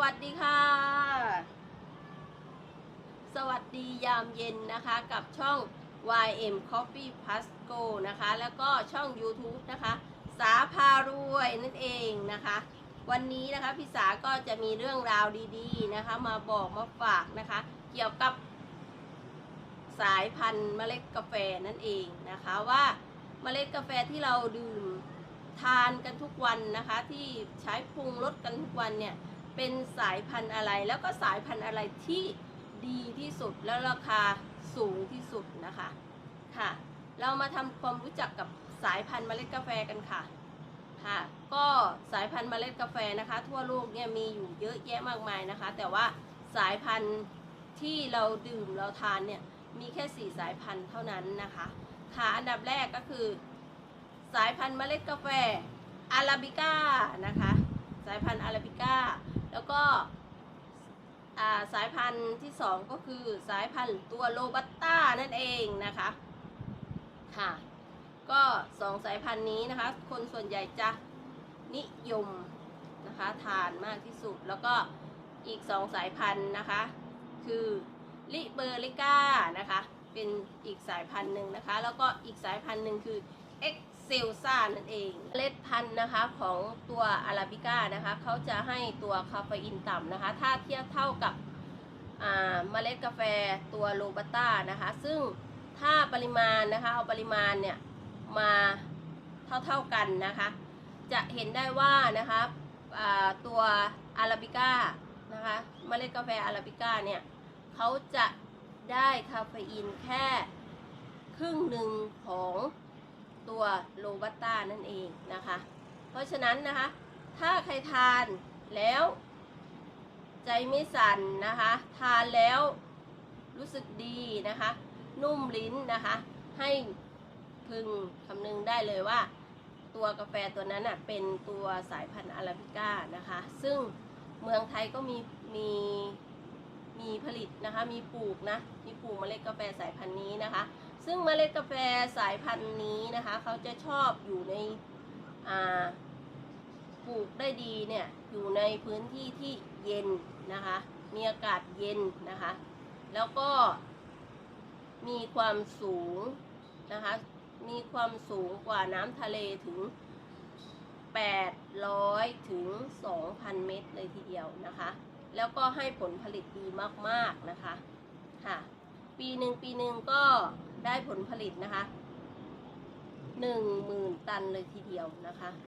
วัสดีค่ะ สวัสดียามเย็นนะคะกับช่อง YM Coffee Plus Go นะคะ แล้วก็ช่อง YouTube นะคะ สาพารวยนั่นเองนะคะ วันนี้นะคะพี่สาก็จะมีเรื่องราวดีๆนะคะ มาบอกมาฝากนะคะ เกี่ยวกับสายพันธุ์เมล็ดกาแฟนั่นเองนะคะว่าเมล็ดกาแฟที่เราดื่มทานกันทุกวันนะคะที่ใช้ปรุงรสกันทุกวันเนี่ย เป็นสายพันธุ์อะไร แล้วก็สายพันธุ์อะไรที่ดีที่สุดแล้วราคาสูงที่สุดนะคะค่ะ เรามาทำความรู้จักกับสายพันธุ์เมล็ดกาแฟกันค่ะค่ะ ก็สายพันธุ์เมล็ดกาแฟนะคะ ทั่วโลกเนี่ยมีอยู่เยอะแยะมากมายนะคะ แต่ว่าสายพันธุ์ที่เราดื่มเราทานเนี่ยมีแค่สี่สายพันธุ์เท่านั้นนะคะค่ะอันดับแรกก็คือ สายพันธุ์เมล็ดกาแฟอาราบิก้านะคะ สายพันธุ์อาราบิก้า แล้วก็าสายพันธุ์ที่สองก็คือสายพันธุ์ตัวโรบัสต้านั่นเองนะคะค่ะก็สองสายพันธุ์นี้นะคะ คนส่วนใหญ่จะนิยมนะคะทานมากที่สุด แล้วก็อีกสองสายพันธุ์นะคะ คือลิเบอริก้านะคะ เป็นอีกสายพันธุ์หนึ่งนะคะ แล้วก็อีกสายพันธุ์หนึ่งคือ เอ็กเซลซ่านั่นเองเมล็ดพันธุ์นะคะของตัวอาราบิก้านะคะเขาจะให้ตัวคาเฟอีนต่ำนะคะ ถ้าเทียบเท่ากับเมล็ดกาแฟตัวโรบัสต้านะคะ ซึ่งถ้าปริมาณนะคะ เอาปริมาณเนี่ยมาเท่าๆกันนะคะ จะเห็นได้ว่านะคะตัวอาราบิก้านะคะเมล็ดกาแฟอาราบิก้าเนี่ยเขาจะได้คาเฟอีนแค่ครึ่งหนึ่งของ ตัวโรบัสต้านั่นเองนะคะ เพราะฉะนั้นนะคะ ถ้าใครทานแล้ว ใจไม่สั่นนะคะ ทานแล้วรู้สึกดีนะคะ นุ่มลิ้นนะคะ ให้พึงคำนึงได้เลยว่า ตัวกาแฟตัวนั้นน่ะเป็นตัวสายพันธุ์อาราบิก้านะคะ ซึ่งเมืองไทยก็มีมีมีผลิตนะคะ มีปลูกนะ มีปลูกเมล็ดกาแฟสายพันธุ์นี้นะคะ ซึ่งเมล็ดกาแฟสายพันธุ์นี้นะคะ เขาจะชอบอยู่ในปลูกได้ดีเนี่ยอยู่ในพื้นที่ที่เย็นนะคะ มีอากาศเย็นนะคะ แล้วก็มีความสูงนะคะ มีความสูงกว่าน้ำทะเลถึง 800 ถึง 2,000 เมตรเลยทีเดียวนะคะ แล้วก็ให้ผลผลิตดีมาก ๆ นะคะ ค่ะ ปีหนึ่งปีหนึ่งก็ ได้ผลผลิตนะคะหนึ่งหมื่นตันเลยทีเดียวนะคะ